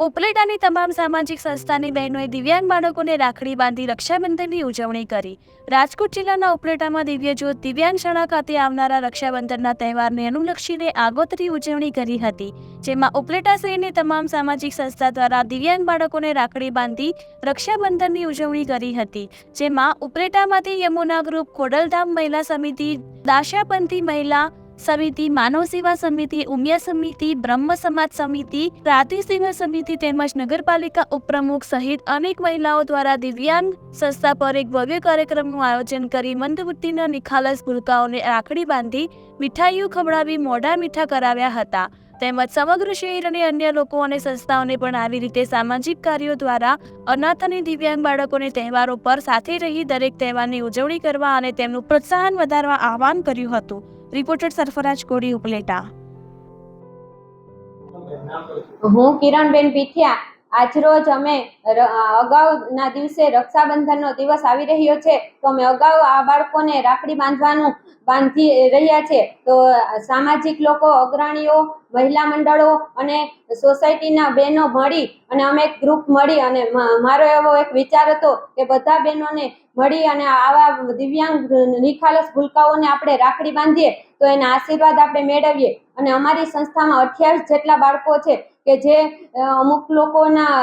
ઉપલેટાની તમામ સામાજિક સંસ્થાની બહેનોએ દિવ્યાંગ બાળકોને રાખડી બાંધી રક્ષાબંધનની ઉજવણી કરી. રાજકોટ જિલ્લાના ઉપલેટામાં દિવ્યજ્યોત દિવ્યાંગ શાળા ખાતે આવનારા રક્ષાબંધનના તહેવારને અનુલક્ષીને આગોતરી ઉજવણી કરી હતી, જેમાં ઉપલેટા શહેરની તમામ સામાજિક સંસ્થા દ્વારા દિવ્યાંગ બાળકોને રાખડી બાંધી રક્ષાબંધનની ઉજવણી કરી હતી, જેમાં ઉપલેટામાંથી યમુના ગ્રુપ, ખોડલધામ મહિલા સમિતિ, દાશાપંથી મહિલા સમિતિ, માનવ સેવા સમિતિ, ઉમિયા સમિતિ, બ્રહ્મ સમાજ સમિતિ સેવા સમિતિ તેમજ નગરપાલિકા ઉપપ્રમુખ સહિત અનેક મહિલાઓ દ્વારા દિવ્યાંગ સંસ્થા પર એક ભવ્ય કાર્યક્રમનું આયોજન કરી મંદબુદ્ધિના નિખાલસ ભૂલકાઓને રાખડી બાંધી મીઠાઈઓ ખવડાવી મોઢા મીઠા કરાવ્યા હતા. તેમજ સમગ્ર શહેર અને અન્ય લોકો અને સંસ્થાઓને પણ આવી રીતે સામાજિક કાર્યો દ્વારા અનાથ અને દિવ્યાંગ બાળકોને તહેવારો પર સાથે રહી દરેક તહેવારની ઉજવણી કરવા અને તેમનું પ્રોત્સાહન વધારવા આહવાન કર્યું હતું. રિપોર્ટર સરફરાજ કોડી ઉપલેટા. હું કિરણબેન પીઠિયા આજરોજ અમે અગાઉના દિવસે રક્ષાબંધનનો દિવસ આવી રહ્યો છે, તો અમે અગાઉ આ બાળકોને રાખડી બાંધવાનું બાંધી રહ્યા છે. તો સામાજિક લોકો, અગ્રણીઓ મહિલા મંડળો અને સોસાયટીના બહેનો મળી અને અમે એક ગ્રુપ મળી અને મારો એવો એક વિચાર હતો કે બધા બહેનોને મળી અને આવા દિવ્યાંગ નિખાલસ ભૂલકાઓને આપણે રાખડી બાંધીએ તો એના આશીર્વાદ આપણે મેળવીએ. અને અમારી સંસ્થામાં અઠ્યાવીસ જેટલા બાળકો છે કે જે અમુક લોકોના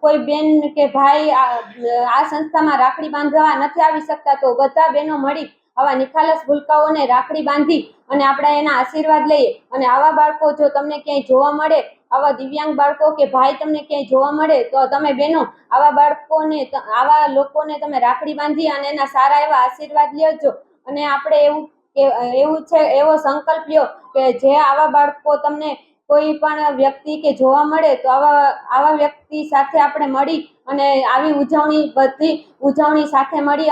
કોઈ બેન કે ભાઈ આ સંસ્થામાં રાખડી બાંધવા નથી આવી શકતા તો બધા બહેનો મળી આવા નિખાલસ ભૂલકાઓને રાખડી બાંધી અને આપણે એના આશીર્વાદ લઈએ. અને આવા બાળકો જો તમને ક્યાંય જોવા મળે, આવા દિવ્યાંગ બાળકો કે ભાઈ તમને ક્યાંય જોવા મળે, તો તમે બહેનો આવા બાળકોને આવા લોકોને તમે રાખડી બાંધી અને એના સારા એવા આશીર્વાદ લેજો અને આપણે એવું કે, એવું છે, એવો સંકલ્પ લ્યો કે જે આવા બાળકો તમને કોઈ પણ વ્યક્તિ કે જોવા મળે, તો આવા આવા વ્યક્તિ સાથે આપણે મળી અને આવી ઉજવણી બધી ઉજવણી સાથે મળી